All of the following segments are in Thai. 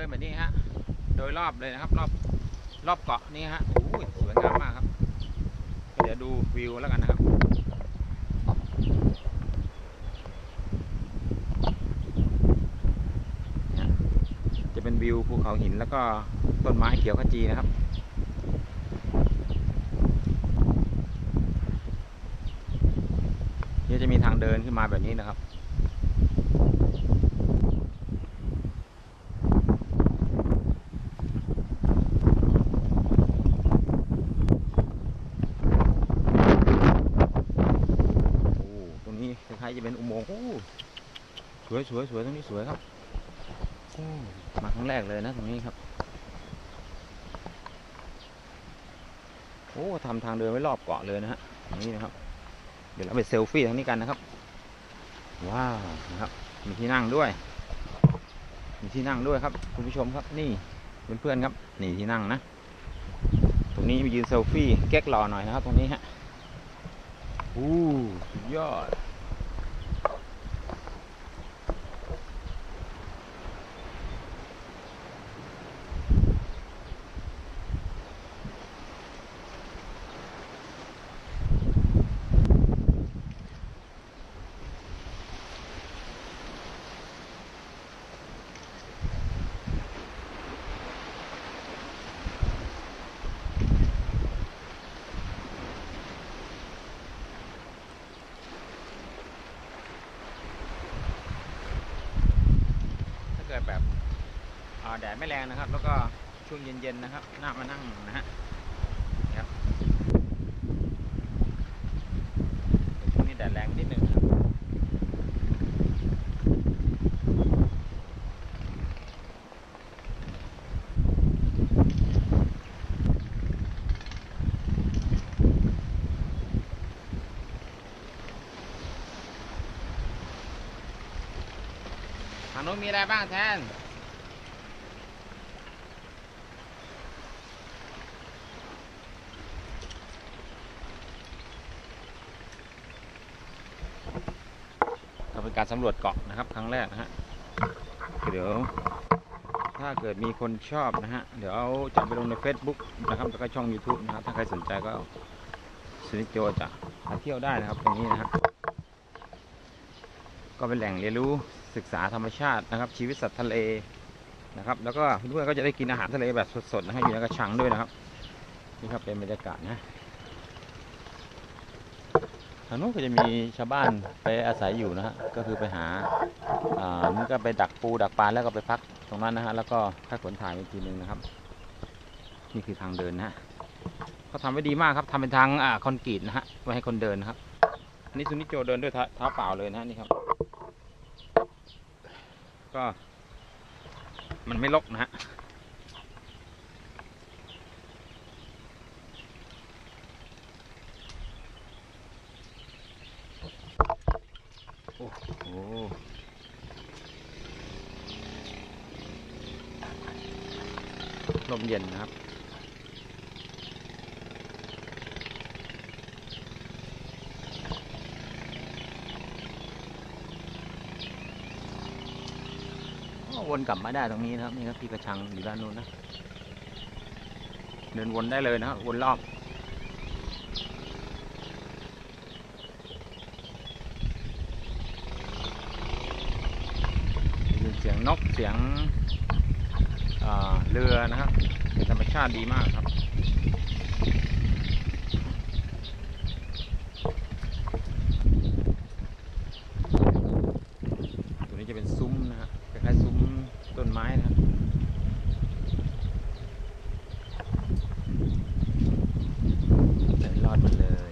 ดินแบบนี้ฮะ โดยรอบเลยนะครับ รอบรอบเกาะนี่ฮะโอ้ยสวยงามมากครับ เดี๋ยวดูวิวแล้วกันนะครับจะเป็นวิวภูเขาหินแล้วก็ต้นไม้เขียวขจีนะครับเดี๋ยวจะมีทางเดินขึ้นมาแบบนี้นะครับ โอ้ตรงนี้คล้ายๆ จะเป็นอุโมงค์สวยสวยสวยตรงนี้สวยครับมาครั้งแรกเลยนะตรงนี้ครับโอ้ทำทางเดินไว้รอบเกาะเลยนะฮะตรงนี้นะครับ เดี๋ยวเราไปเซลฟี่ทางนี้กันนะครับ ว้าวนะครับมีที่นั่งด้วย มีที่นั่งด้วยครับ คุณผู้ชมครับนี่เพื่อนๆครับ นี่ที่นั่งนะ ตรงนี้มียืนเซลฟี่แก๊กหล่อหน่อยนะครับ ตรงนี้ฮะอู้ยอด แบบแดดไม่แรงนะครับ แล้วก็ช่วงเย็นๆนะครับน่ามานั่งนะฮะนี่ครับช่วงนี้แดดแรงนิดนึงครับทางโน้นมีอะไรบ้างแทน ก็เป็นการสำรวจเกาะนะครับ ครั้งแรกนะฮะ เดี๋ยว ถ้าเกิดมีคนชอบนะฮะ เดี๋ยวเอาจะไปลงใน Facebook นะครับ แล้วก็ช่อง YouTube นะครับ ถ้าใครสนใจก็สนิจโจจะมาเที่ยวได้นะครับตรงนี้นะฮะ ก็เป็นแหล่งเรียนรู้ศึกษาธรรมชาตินะครับ ชีวิตสัตว์ทะเลนะครับ แล้วก็เพื่อนๆก็จะได้กินอาหารทะเลแบบสดๆนะฮะอยู่ในกระชังด้วยนะครับนี่ครับเป็นบรรยากาศนะทางนู้นก็จะมีชาวบ้านไปอาศัยอยู่นะฮะก็คือไปหาอ่ามันก็ไปดักปูดักปลาแล้วก็ไปพักตรงนั้นนะฮะแล้วก็ค่ายขนถ่ายอีกทีหนึ่งนะครับ นี่คือทางเดินนะฮะเขาทำไว้ดีมากครับทำเป็นทางอ่าคอนกรีตนะฮะไว้ให้คนเดินนะครับอันนี้ซุนิโจเดินด้วยเท้าเท้าเปล่าเลยนะฮะนี่ครับ ก็ มันไม่ลกนะฮะโอ้โหลมเย็นนะครับ วนกลับมาได้ตรงนี้นะครับนี่ครับพี่กระชังอยู่ด้านนู้นนะเดินวนได้เลยนะครับวนรอบเสียงนกเสียงเรือนะครับเป็นธรรมชาติดีมากครับ ตัวนี้จะเป็นซุ้มนะฮะคล้ายๆซุ้มต้นไม้นะครับเดินลอดมาเลย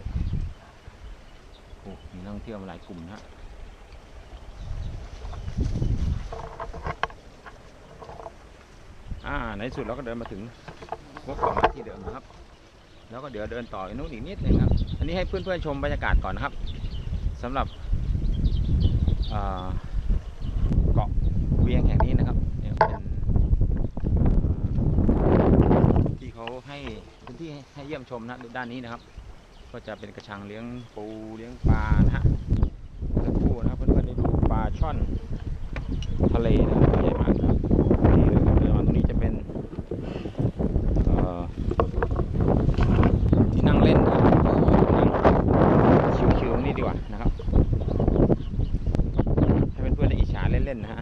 โอ้มีนัก ที่ยวมาหลายกลุ่มนะฮะอ่าในสุดเราก็เดินมาถึงวกกลับมาที่เดิมนะครับ แล้วก็เดี๋ยวเดินต่ออีกนู้นอีกนิดนึงครับ อันนี้ให้เพื่อนๆชมบรรยากาศก่อนนะครับสำหรับเกาะเวียงแห่งนี้นะครับเนี่ยเป็นที่เขาให้พื้นที่ให้เยี่ยมชมนะด้านนี้นะครับ ก็จะเป็นกระชังเลี้ยงปูเลี้ยงปลานะฮะสักครู่นะเพื่อนๆได้ดูปลาช่อนทะเลนะใหญ่มากนี่เลยครับเดี๋ตรงนี้จะเป็นที่นั่งเล่นนะนั่งชิวๆตรงนี้ดีกว่านะครับให้เพื่อนๆได้อิจฉาเล่นๆนะฮะ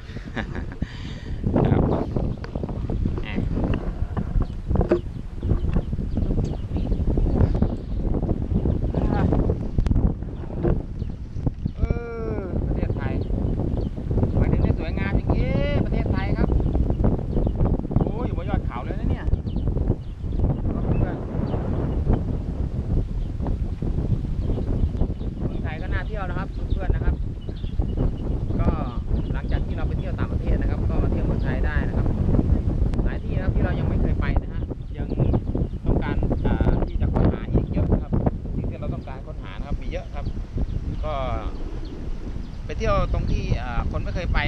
เที่ยวตรงที่คนไม่เคยไป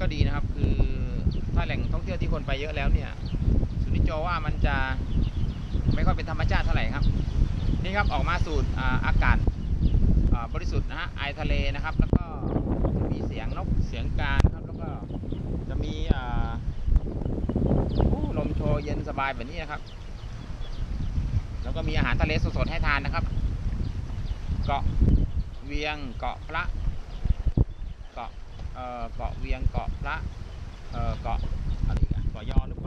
ก็ดีนะครับ คือถ้าแหล่งท่องเที่ยวที่คนไปเยอะแล้วเนี่ยสุนิจว่ามันจะไม่ค่อยเป็นธรรมชาติเท่าไหร่ครับ นี่ครับออกมาสูดอากาศบริสุทธิ์นะฮะไอทะเลนะครับ แล้วก็จะมีเสียงนกเสียงกาครับ แล้วก็จะมีลมโชยเย็นสบายแบบนี้นะครับ แล้วก็มีอาหารทะเลสดๆให้ทานนะครับ เกาะเวียงเกาะพระ កកកវៀងកផ្លាក់កកអីកយ៉នោះ